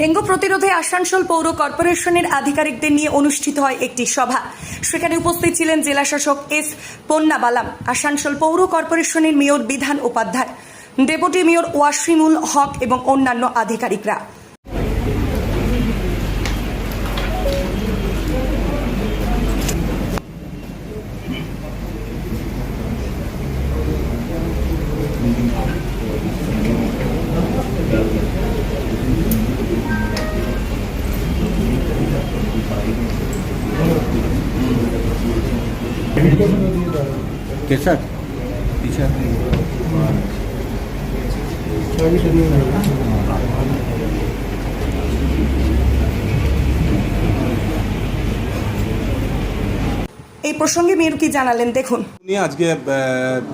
Dengue প্রতিরোধে আসানসোল পৌর কর্পোরেশনের আধিকারিকদের নিয়ে অনুষ্ঠিত হয় একটি সভা। সেখানে উপস্থিত ছিলেন জেলাশাসক এস পন্নাবালাম, আসানসোল পৌর কর্পোরেশনের mayor Bidhan Upadhyay, deputy mayor Wasimul Haque এবং অন্যান্য আধিকারিকরা। कैसा पीछा এই প্রসঙ্গে মেয়র কি জানালেন দেখুন নিয়ে আজকে আহ,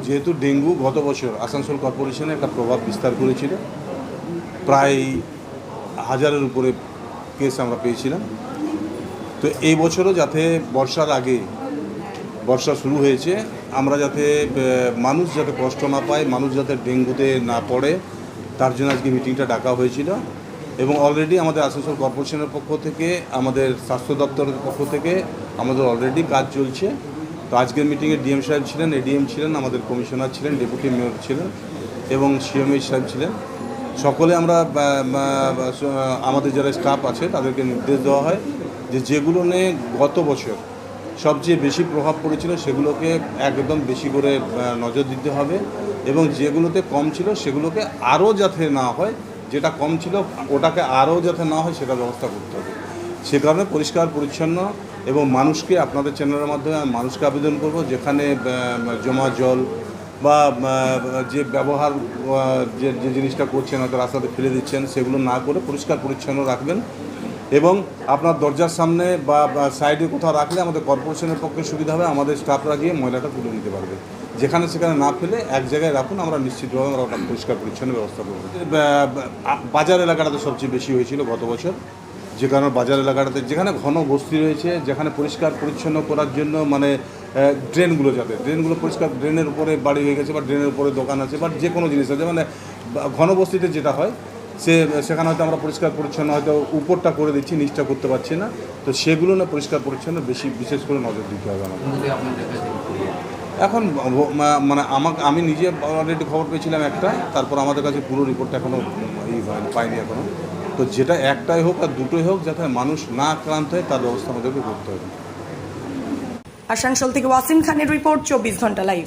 যেহেতু ডেঙ্গু গত বছর আসানসোল কর্পোরেশনে একটা প্রভাব বিস্তার করেছিল প্রায় হাজারের উপরে কেস আমরা পেয়েছিলাম তো এই বছরও যাতে বর্ষার আগে বর্ষা শুরু হয়েছে, আমরা যাতে মানুষ যাতে কষ্ট না পায়, মানুষ যাতে ডেঙ্গুতে না পড়ে, তার জন্য আজকে মিটিংটা ডাকা হয়েছিল। এবং অলরেডি আমাদের আসানসোল কর্পোরেশনের পক্ষ থেকে, আমাদের স্বাস্থ্য দপ্তরের পক্ষ থেকে আমাদের অলরেডি কাজ চলছে। তো আজকের মিটিংয়ে ডিএম সাহেব ছিলেন এডিএম ছিলেন, আমাদের কমিশনার ছিলেন ডেপুটি মেয়র ছিলেন এবং সিএমএই সাহেব ছিলেন। সকলে আমরা আমাদের যারা স্টাফ আছে, তাদেরকে নির্দেশ দেওয়া হয় যে যেগুলো নিয়ে গত বছর সবচেয়ে বেশি প্রভাব পড়েছিল সেগুলোকে একদম বেশি করে নজর দিতে হবে এবং যেগুলোতে কম ছিল সেগুলোকে আরও যাতে না হয়, যেটা কম ছিল ওটাকে আরও যাতে না হয় সেটা ব্যবস্থা করতে হবে। সে কারণে পরিষ্কার, পরিচ্ছন্ন এবং মানুষকে আপনাদের চ্যানেলের মাধ্যমে আমি মানুষকে আবেদন করব, যেখানে জমা জল বা যে ব্যবহার যে জিনিসটা করছেন হয়তো রাস্তাতে ফেলে দিচ্ছেন, সেগুলো না করে পরিষ্কার, পরিচ্ছন্ন রাখবেন। এবং আপনার দরজার সামনে বা সাইডে কোথাও রাখলে আমাদের কর্পোরেশনের পক্ষে সুবিধা হবে, আমাদের স্টাফরা গিয়ে ময়লাটা তুলে নিতে পারবে। যেখানে সেখানে না ফেলে এক জায়গায় রাখুন, আমরা নিশ্চিতভাবে আমরা ওটা পরিষ্কার পরিচ্ছন্ন ব্যবস্থা করব। বাজার এলাকাটাতে সবচেয়ে বেশি হয়েছিল গত বছর। যে কারণে বাজার এলাকাটাতে যেখানে ঘন বস্তি রয়েছে, যেখানে পরিষ্কার পরিচ্ছন্ন করার জন্য মানে ড্রেনগুলো যাতে ড্রেনগুলো পরিষ্কার ড্রেনের উপরে বাড়ি হয়ে গেছে বা ড্রেনের উপরে দোকান আছে বা যে কোনো জিনিস আছে মানে ঘন বস্তিতে যেটা হয় সে সেখানে হয়তো আমরা পরিষ্কার পরিচ্ছন্ন হয়তো উপরটা করে দিচ্ছি নিচটা করতে পারছি না। তো সেগুলো না পরিষ্কার পরিচ্ছন্ন বেশি বিশেষ করে নজর দিতে হবে আমাদের। এখন মানে আমাকে আমি নিজে অলরেডি খবর পেয়েছিলাম একটা তারপর আমাদের কাছে পুরো রিপোর্টটা এখনও ই হয়নি পাইনি এখনও তো যেটা একটাই হোক আর দুটোই হোক যাতে মানুষ না আক্রান্ত হয় তার ব্যবস্থা আমাদেরকে করতে হবে। আসানসোল থেকে ওয়াসিম খানের রিপোর্ট চব্বিশ ঘণ্টা লাইভ